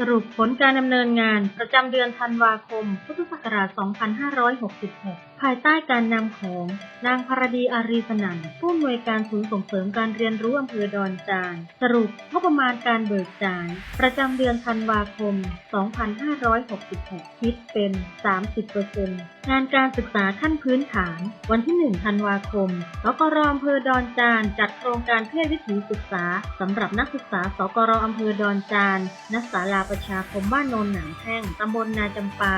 สรุปผลการดำเนินงานประจำเดือนธันวาคม พุทธศักราช 2566 ภายใต้การนำของนางพรดีอารีสนันผู้อำนวยการศูนย์ส่งเสริมการเรียนรู้อำเภอดอนจาน สรุปงบประมาณการเบิกจ่าย ประจำเดือนธันวาคม 2566 คิดเป็น 30%งานการศึกษาขั้นพื้นฐาน วันที่ 1 ธันวาคมสกรอำเภอดอนจาน จัดโครงการเพื่อวิถีศึกษาสำหรับนักศึกษาสกรอำเภอดอนจานณศาลาประชาคมบ้านโนนหนังแท่งตำบลนาจำปา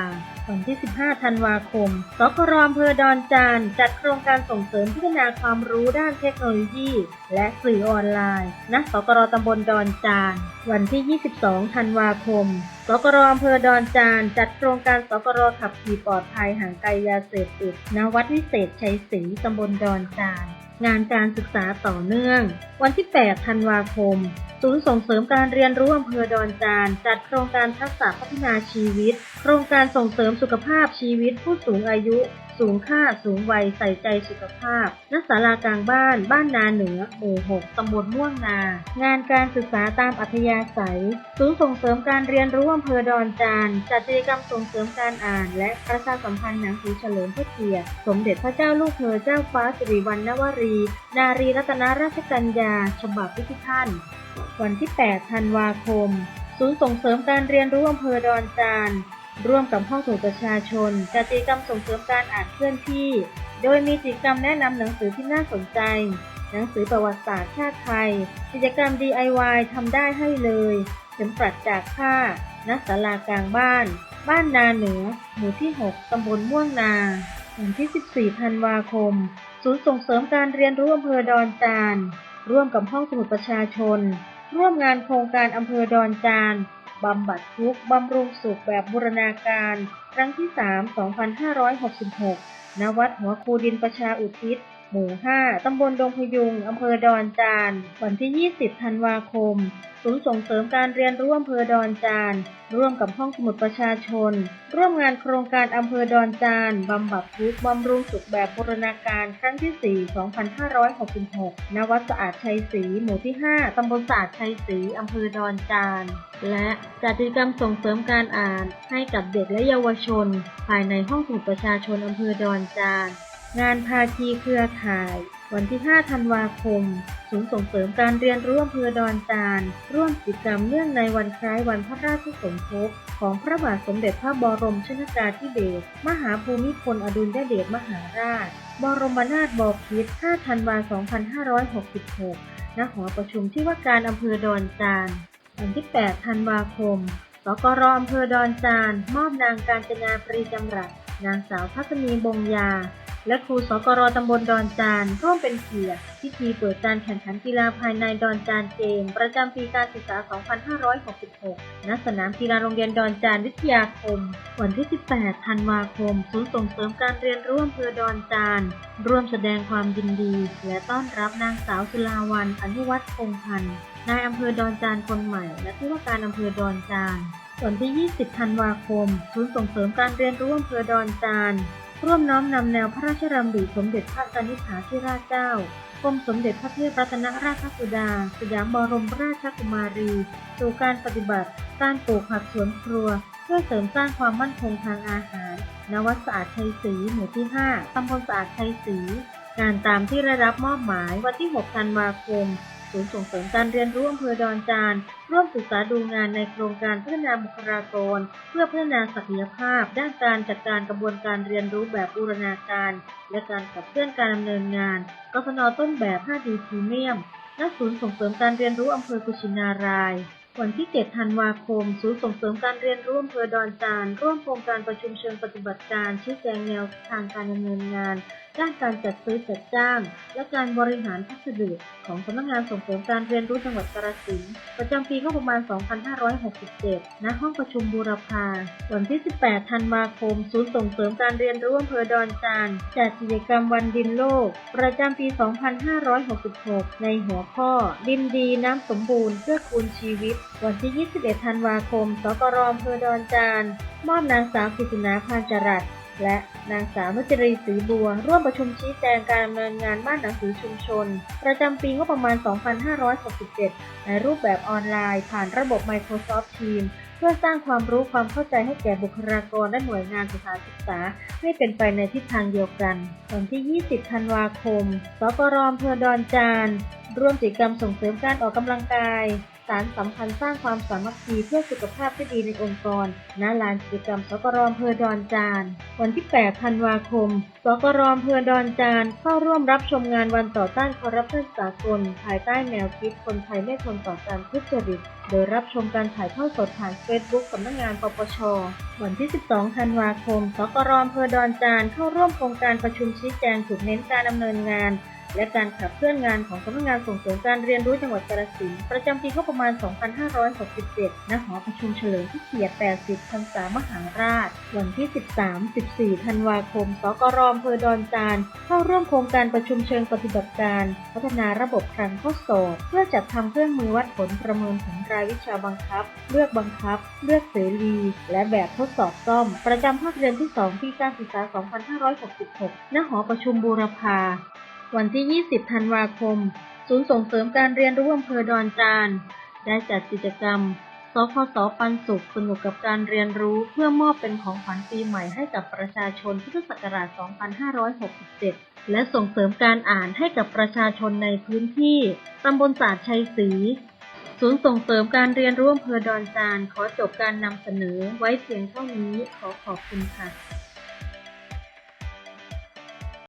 วันที่ 15 ธันวาคมสกรอำเภอดอนจานจัดโครงการส่งเสริมพัฒนาความรู้ด้านเทคโนโลยี และสื่อออนไลน์ ณ สกรตำบลดอนจาน วันที่ 22 ธันวาคม สกรอำเภอดอนจานจัดโครงการสกรขับขี่ปลอดภัยห่างไกลยาเสพติด ณ วัดวิเศษชัยศรีตำบลดอนจาน งานการศึกษาต่อเนื่อง วันที่ 8 ธันวาคมศูนย์ส่งเสริมการเรียนรู้อำเภอดอนจานจัดโครงการทักษะพัฒนาชีวิต โครงการส่งเสริมสุขภาพชีวิตผู้สูงอายุ สูงค่าสูงวัยใส่ใจสุขภาพ ณ ศาลากลางบ้าน บ้านนาเหนือ หมู่ 6 ตำบลม่วงนา งานการศึกษาตามอัธยาศัย ศูนย์ส่งเสริมการเรียนรู้อำเภอดอนจาน จัดกิจกรรมส่งเสริมการอ่าน และประชาสัมพันธ์หนังสือเฉลิมพระเกียรติ สมเด็จพระเจ้าลูกเธอเจ้าฟ้าสิริวัณณวรี นารีรัตนราชกัญญา ฉบับพิพิท่านวันที่ 8 ธันวาคม ศูนย์ส่งเสริมการเรียนรู้อำเภอดอนจาน ร่วมกับห้องสมุดประชาชน จัดกิจกรรมส่งเสริมการอ่านเคลื่อนที่ โดยมีกิจกรรมแนะนำหนังสือที่น่าสนใจ หนังสือประวัติศาสตร์ชาติไทย กิจกรรม DIY ทำได้ให้เลยเข็มปลัดจากผ้าณศาลากลางบ้าน บ้านนาเหนือ หมู่ที่ 6 ตำบลม่วงนาวันที่ 14 ธันวาคม ศูนย์ส่งเสริมการเรียนรู้อำเภอดอนจาน ร่วมกับห้องสมุดประชาชน ร่วมงานโครงการอำเภอดอนจาน บำบัดทุกข์บำรุงสุขแบบบูรณาการ ครั้งที่ 3 2566 ณ วัดหัวคูดินประชาอุทิศ หมู่ 5 ตำบลดงพยุง อำเภอดอนจาน วันที่ 20 ธันวาคม ศูนย์ส่งเสริมการเรียนรู้อำเภอดอนจาน ร่วมกับห้องสมุดประชาชน ร่วมงานโครงการอำเภอดอนจาน บำบัดทุกข์บำรุงสุขแบบบูรณาการครั้งที่ 4 2566 ณ วัดสะอาดชัยศรีหมู่ที่ 5 ตำบลสะอาดชัยศรีอำเภอดอนจาน และจัดกิจกรรมส่งเสริมการอ่านให้กับเด็กและเยาวชน ภายในห้องสมุดประชาชนอำเภอดอนจาน งานภาคีเครือข่าย วันที่ 5 ธันวาคม ศูนย์ส่งเสริมการเรียนรู้อำเภอดอนจาน ร่วมกิจกรรมเนื่องในวันคล้ายวันพระราชสมภพของพระบาทสมเด็จพระบรมชนกาธิเบศร มหาภูมิพลอดุลยเดชมหาราช บรมนาถบพิตร 5 ธันวาคม2566 ณ หอประชุมที่ว่าการอำเภอดอนจาน วันที่ 8 ธันวาคม สกรอำเภอดอนจาน มอบนางการจนาปรีจำรัดนางสาวทัศนีบงยา และครูสกรตำบลดอนจานร่วมเป็นเกียรติพิธีเปิดการแข่งขันกีฬาภายในดอนจานเกม ประจำปีการศึกษา 2566 ณ สนามกีฬาโรงเรียนดอนจานวิทยาคม วันที่ 18 ธันวาคม ศูนย์ส่งเสริมการเรียนรู้อำเภอดอนจาน ร่วมแสดงความยินดี และต้อนรับนางสาวสุลาวันอนุวัฒน์คงพันธ์นายอำเภอดอนจานคนใหม่ และผู้ว่าการอำเภอดอนจานวันที่ 20 ธันวาคม ศูนย์ส่งเสริมการเรียนรู้อำเภอดอนจาน ร่วมน้อมนำแนวพระราชดำริสมเด็จพระนิธิฐาธิราชเจ้ากรมสมเด็จพระเทพรัตนราชสุดา สยามบรมราชกุมารี สู่การปฏิบัติ การปลูกผักสวนครัว เพื่อเสริมสร้างความมั่นคงทางอาหารณวัดสะอาดชัยศรีหมู่ที่ 5 ตำบลสะอาดชัยศรีงานตามที่ได้รับมอบหมายวันที่ 6 ธันวาคม ศูนย์ส่งเสริมการเรียนรู้อำเภอดอนจาน ร่วมศึกษาดูงานในโครงการพัฒนาบุคลากร เพื่อพัฒนาศักยภาพ ด้านการจัดการกระบวนการเรียนรู้แบบบูรณาการ และการขับเคลื่อนการดำเนินงานกศนต้นแบบ 5D พรีเมียมณศูนย์ส่งเสริมการเรียนรู้อำเภอกุชินารายวันที่ 7 ธันวาคม ศูนย์ส่งเสริมการเรียนรู้อำเภอดอนจาน ร่วมโครงการประชุมเชิงปฏิบัติการชี้แจงแนวทางการดำเนินงาน ด้านการจัดซื้อจัดจ้าง และการบริหารพัสดุของสำนักงานส่งเสริมการเรียนรู้จังหวัดกาฬสินธุ์ประจำปีงบประมาณ 2567 ณ ห้องประชุมบูรพา วันที่ 18 ธันวาคม ศูนย์ส่งเสริมการเรียนรู้อำเภอดอนจานจัดกิจกรรมวันดินโลก ประจำปี 2566 ในหัวข้อ ดินดีน้ำสมบูรณ์เพื่อคูณชีวิต วันที่ 21 ธันวาคม สกรอำเภอดอนจานมอบนางสาวกิตินาพานจรัส และนางสาวนุจรีศรีบัว ร่วมประชุมชี้แจงการดำเนินงานบ้านหนังสือชุมชน ประจำปีงบประมาณ 2567 ในรูปแบบออนไลน์ ผ่านระบบ Microsoft Teams เพื่อสร้างความรู้ความเข้าใจให้แก่บุคลากรและหน่วยงานสถานศึกษา ให้เป็นไปในทิศทางเดียวกันวันที่ 20 ธันวาคม สกรอำเภอดอนจาน ร่วมกิจกรรมส่งเสริมการออกกำลังกาย สารสัมพันธ์สร้างความสามัคคีเพื่อสุขภาพที่ดีในองค์กร ณ ลานกิจกรรมสกรอำเภอดอนจาน วันที่ 8 ธันวาคม สกรอำเภอดอนจาน เข้าร่วมรับชมงานวันต่อต้านคอร์รัปชันสากล ภายใต้แนวคิดคนไทยไม่ทนต่อการทุจริต โดยรับชมการถ่ายทอดสดผ่านเฟซบุ๊กสำนักงานปปช วันที่ 12 ธันวาคม สกรอำเภอดอนจาน เข้าร่วมโครงการประชุมชี้แจงจุดเน้นการดำเนินงาน และการขับเคลื่อนงานของสำนักงานส่งเสริมการเรียนรู้จังหวัดกาฬสินธุ์ประจำปีงบประมาณ 2567 ณ หอประชุมเฉลิมพระเกียรติ 80 พรรษามหาราช วันที่ 13-14 ธันวาคม สกรอำเภอดอนจาน เข้าร่วมโครงการประชุมเชิงปฏิบัติการ พัฒนาระบบคลังข้อสอบ เพื่อจัดทำเครื่องมือวัดผลประเมินผลรายวิชาบังคับ เลือกบังคับ เลือกเสรี และแบบทดสอบซ่อม ประจำภาคเรียนที่ 2 ปีการศึกษา 2566 ณ หอประชุมบูรพา วันที่ 20 ธันวาคม ศูนย์ส่งเสริมการเรียนรู้อำเภอดอนจาน ได้จัดกิจกรรม สพสปันสุขสนุกกับการเรียนรู้เพื่อมอบเป็นของขวัญปีใหม่ให้กับประชาชนพุทธศักราช 2567 และส่งเสริมการอ่านให้กับประชาชนในพื้นที่ ตำบลศาสตร์ชัยศรี ศูนย์ส่งเสริมการเรียนรู้อำเภอดอนจาน ขอจบการนำเสนอไว้เพียงเท่านี้ ขอขอบคุณค่ะ